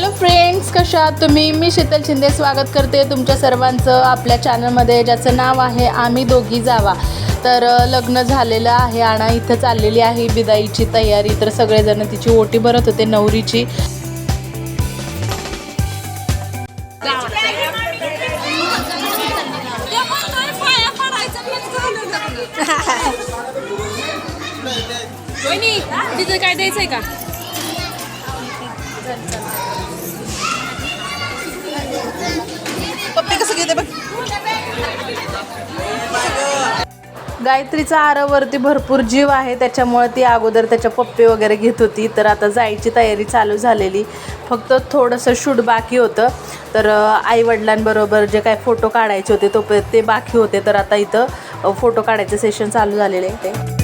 Hello friends कशा आहात तुम्ही? मी शीतल शिंदे स्वागत करते तुमच्या सर्वांचं आपल्या चॅनलमध्ये ज्याचं नाव आहे आम्ही दोघी जावा. तर लग्न झालेलं आहे आणि इथं चाललेली आहे बिदाईची तयारी. तर सगळेजण तिची ओटी भरत होते नवरीची. तिथं काय द्यायचंय का? घेते बघ. गायत्रीचा आरवरती भरपूर जीव आहे त्याच्यामुळे ती अगोदर त्याच्या पप्पे वगैरे घेत होती. तर आता जायची तयारी चालू झालेली. फक्त थोडंसं शूट बाकी होतं. तर आईवडिलांबरोबर जे काय फोटो काढायचे होते तो ते बाकी होते. तर आता इथं फोटो काढायचं सेशन चालू झालेले आहे ते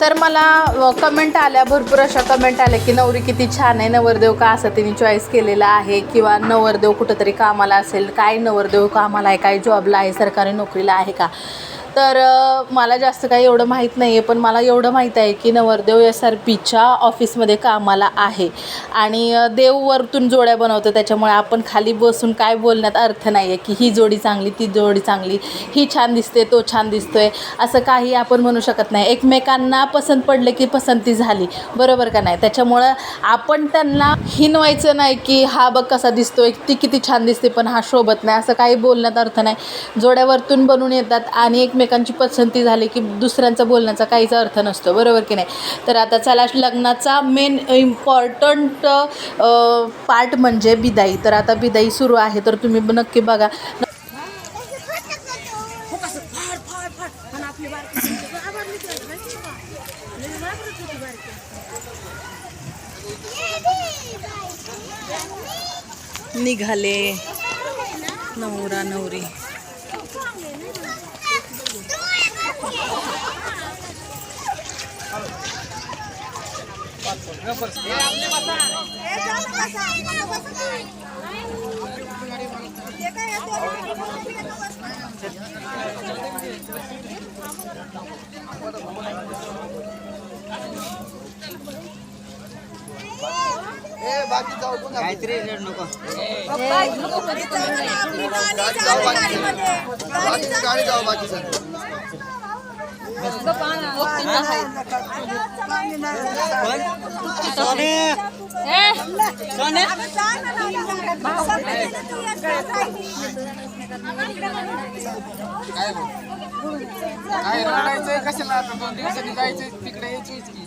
तर मला कमेंट आल्या भरपूर अशा कमेंट आल्या की नवरी किती छान आहे नवरदेव का असं तिने चॉईस केलेला आहे? किंवा नवरदेव कुठंतरी कामाला असेल काय नवरदेव कामाला आहे काय जॉबला आहे सरकारी नोकरीला आहे का? तर मला जास्त काही एवढं माहीत नाही आहे पण मला एवढं माहीत आहे की नवरदेव एस आर पीच्या ऑफिसमध्ये कामाला आहे. आणि देव वरतून जोड्या बनवतो त्याच्यामुळे आपण खाली बसून काय बोलण्यात अर्थ नाही आहे की ही जोडी चांगली ती जोडी चांगली ही छान दिसते तो छान दिसतोय असं काही आपण म्हणू शकत नाही. एकमेकांना पसंत पडले की पसंती झाली बरोबर का नाही? त्याच्यामुळं आपण त्यांना हिनवायचं नाही की हा बघ कसा दिसतोय ती किती छान दिसते पण हा शोभत नाही असं काही बोलण्यात अर्थ नाही. जोड्यावरतून बनून येतात आणि एक एकमेकांची पसंती झाली की दुसऱ्यांचा बोलण्याचा काहीच अर्थ नसतो. बरोबर की नाही? तर आता चला लग्नाचा मेन इम्पॉर्टंट पार्ट म्हणजे बिदाई. तर आता बिदाई सुरू आहे तर तुम्ही नक्की बघा. निघाले. नवरा नवरी. काहीतरी रेड नको. गाडी जाऊ बाकी. सर सोने सोने काय रडायचंय कशाला आता दोन दिवसांनी जायचंय तिकडे यायचीच की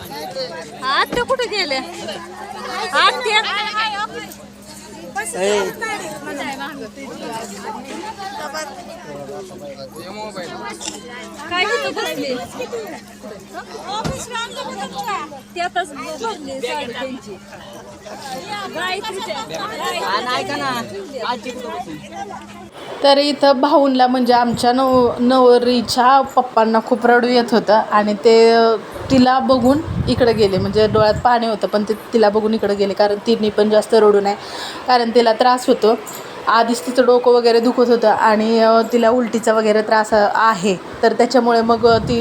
आत्या कुठे गेले? आत्या काय तिथं बसले? त्यातच बसले साडी त्यांची. तर इथं भाऊंला म्हणजे आमच्या नव नवरीच्या पप्पांना खूप रडू येत होतं आणि ते तिला बघून इकडे गेले. म्हणजे डोळ्यात पाणी होतं पण ते तिला बघून इकडे गेले. कारण तिने पण जास्त रडू नये. कारण तिला त्रास होतो. आधीच तिचं डोकं वगैरे दुखत होतं आणि तिला उलटीचा वगैरे त्रास आहे. तर त्याच्यामुळे मग ती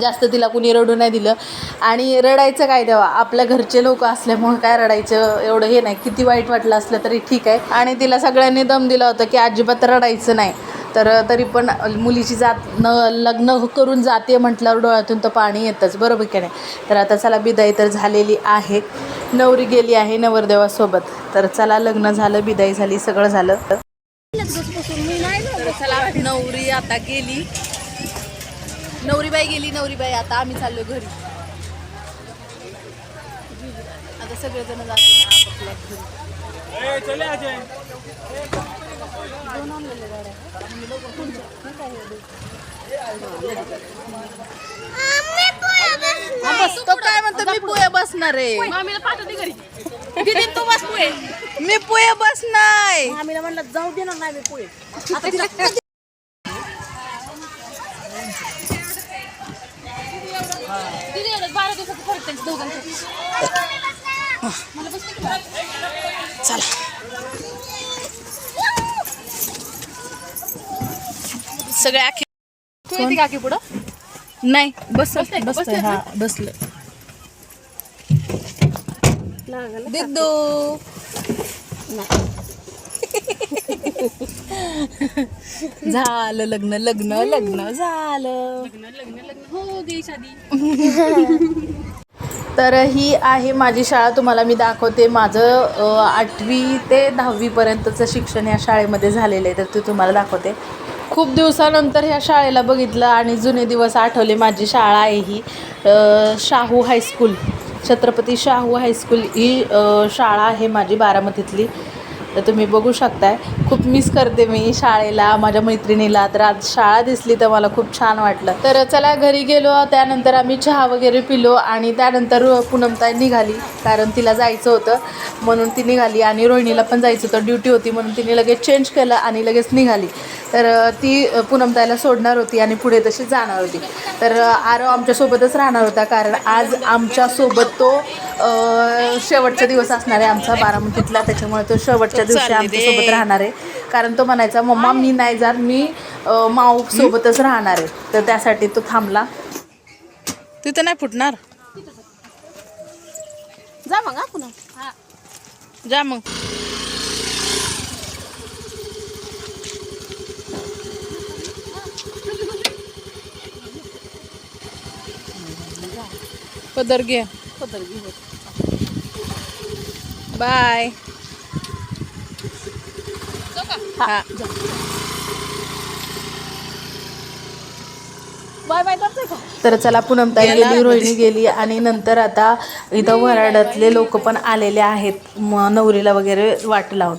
जास्त तिला कुणी रडू नाही दिलं. आणि रडायचं काय तेव्हा आपल्या घरचे लोक असल्यामुळे काय रडायचं? एवढं हे नाही. किती वाईट वाटलं असलं तरी ठीक आहे. आणि तिला सगळ्यांनी दम दिला होता की अजिबात रडायचं नाही. तर तरी पण मुलीची जात न लग्न करून जाते म्हटल्यावर डोळ्यातून तर पाणी येतंच. बरोबर की नाही? तर आता चला बिदाई तर झालेली आहे. नवरी गेली आहे नवरदेवासोबत. तर चला लग्न झालं बिदाई झाली सगळं झालं. तर चला नवरी आता गेली. नवरीबाई गेली नवरीबाई आता आम्ही चाललो घरी. आता सगळेजण तुमच्या काय हा, बस. तो काय म्हणतो? मी पोहे बसणार आहे. मामीला पाठवते घरी. दीदी तू बस पोहे मी पोहे बसणार. आम्ही म्हणलं जाऊ दे ना नाही चला. सगळे आखे तू येते काकी पुढं? नाही बस बसतोय हा बसलं. झालं लग्न लग्न लग्न झालं. हो दे शादी तर ही आहे माझी शाळा तुम्हाला मी दाखवते. माझं आठवी ते दहावीपर्यंतचं शिक्षण या शाळेमध्ये झालेलं आहे तर ते तुम्हाला दाखवते. खूप दिवसानंतर ह्या शाळेला बघितलं आणि जुने दिवस आठवले माझी शाळा आहे ही Shahu high school. Chhatrapati Shahu high school ही शाळा आहे माझी बारामतीतली. तर तुम्ही बघू शकताय. खूप मिस करते मी शाळेला माझ्या मैत्रिणीला. तर आज शाळा दिसली तर मला खूप छान वाटलं. तर चला घरी गेलो त्यानंतर आम्ही चहा वगैरे पिलो आणि त्यानंतर पूनमताई निघाली कारण तिला जायचं होतं. म्हणून ती निघाली आणि रोहिणीला पण जायचं होतं. ड्युटी होती म्हणून तिने लगेच चेंज केलं आणि लगेच निघाली. तर ती पूनमताईला सोडणार होती आणि पुढे तशी जाणार होती. तर आरव आमच्यासोबतच राहणार होता कारण आज आमच्यासोबत तो शेवटचा दिवस असणार आहे आमचा बारामतीतला त्याच्यामुळे तो शेवटच्या दिवशी आमच्यासोबत राहणार आहे. कारण तो म्हणायचा मम्मा मी नाही जात मी माऊ सोबतच राहणार आहे. तर त्यासाठी तो थांबला. तिथं नाही फुटणार? जा मग हा पुन्हा. जा मग. पदर घे. बाय. तर चला पूनमताई गेली रोहिणी गेली आणि नंतर आता इथं वराडातले लोक पण आलेले आहेत नवरीला वगैरे वाट लावून.